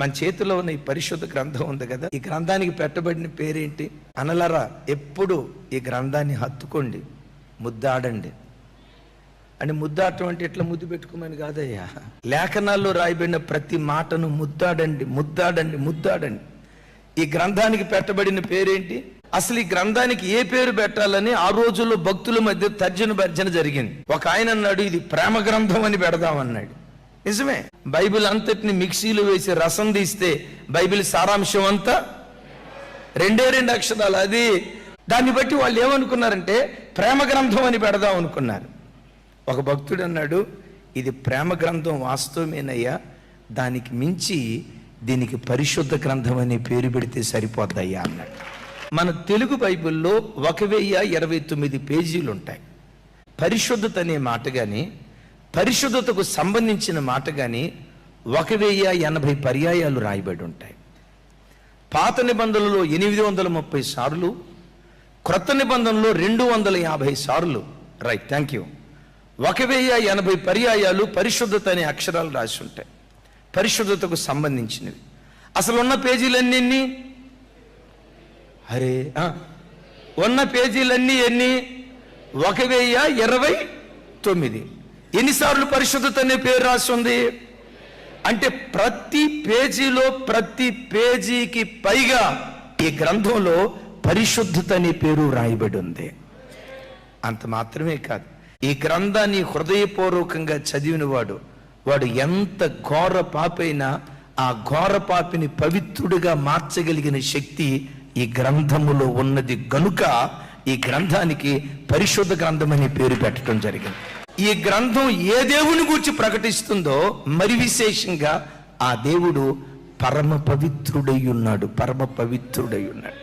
మన చేతిలో ఉన్న ఈ పరిశుద్ధ గ్రంథం ఉంది కదా? ఈ గ్రంథానికి పెట్టబడిన పేరేంటి? అనలరా ఎప్పుడు ఈ గ్రంథాన్ని హత్తుకోండి ముద్దాడండి. అని ముద్దాటం అంటే ఇట్లా ముద్దు పెట్టుకోమని కాదయ్యా? లేఖనాల్లో రాయబడిన ప్రతి మాటను ముద్దాడండి ముద్దాడండి ముద్దాడండి. ఈ గ్రంథానికి పెట్టబడిన పేరేంటి? అసలు ఈ గ్రంథానికి ఏ పేరు పెట్టాలని ఆ రోజుల్లో భక్తుల మధ్య తర్జన భర్జన జరిగింది. ఒక ఆయన అన్నాడు ఇది ప్రేమ గ్రంథం అని పెడదామన్నాడు. నిజమే. బైబిల్ అంతటిని మిక్సీలో వేసి రసం తీస్తే బైబిల్ సారాంశం అంతా? రెండే రెండు అక్షరాలు. అది దాన్ని బట్టి వాళ్ళు ఏమనుకున్నారంటే ప్రేమ గ్రంథం అని పెడదాం అనుకున్నారు. ఒక భక్తుడు అన్నాడు ఇది ప్రేమ గ్రంథం వాస్తవమేనయ్యా దానికి మించి దీనికి పరిశుద్ధ గ్రంథం అనే పేరు పెడితే సరిపోద్దయ్యా అన్నాడు. మన తెలుగు బైబిల్లో ఒక వెయ్యి ఇరవై తొమ్మిది పేజీలు ఉంటాయి పరిశుద్ధత అనే మాట కానీ పరిశుద్ధతకు సంబంధించిన మాట కానీ ఒక వెయ్యి ఎనభై పర్యాయాలు రాయబడి ఉంటాయి. పాత నిబంధనలో ఎనిమిది వందల ముప్పై సార్లు క్రొత్త నిబంధనలో రెండు వందల యాభై సార్లు. రైట్ థ్యాంక్ యూ ఒక వెయ్యి ఎనభై పర్యాయాలు పరిశుద్ధత అనే అక్షరాలు రాసి ఉంటాయి. పరిశుద్ధతకు సంబంధించినవి. అసలు ఉన్న పేజీలన్నీ ఎన్ని? అరే ఉన్న పేజీలన్నీ ఎన్ని? ఒక వెయ్యి ఇరవై తొమ్మిది. ఎన్నిసార్లు పరిశుద్ధత అనే పేరు రాసి ఉంది అంటే ప్రతి పేజీలో ప్రతి పేజీకి పైగా ఈ గ్రంథంలో పరిశుద్ధత అనే పేరు రాయబడి ఉంది. అంత మాత్రమే కాదు. ఈ గ్రంథాన్ని హృదయపూర్వకంగా చదివినవాడు వాడు ఎంత ఘోర పాపైనా ఆ ఘోర పాపిని పవిత్రుడిగా మార్చగలిగిన శక్తి ఈ గ్రంథములో ఉన్నది. గనుక ఈ గ్రంథానికి పరిశుద్ధ గ్రంథం అనే పేరు పెట్టడం జరిగింది. ఈ గ్రంథం ఏ దేవుని గురించి ప్రకటిస్తుందో మరి విశేషంగా ఆ దేవుడు పరమ పవిత్రుడై ఉన్నాడు పరమ పవిత్రుడై ఉన్నాడు.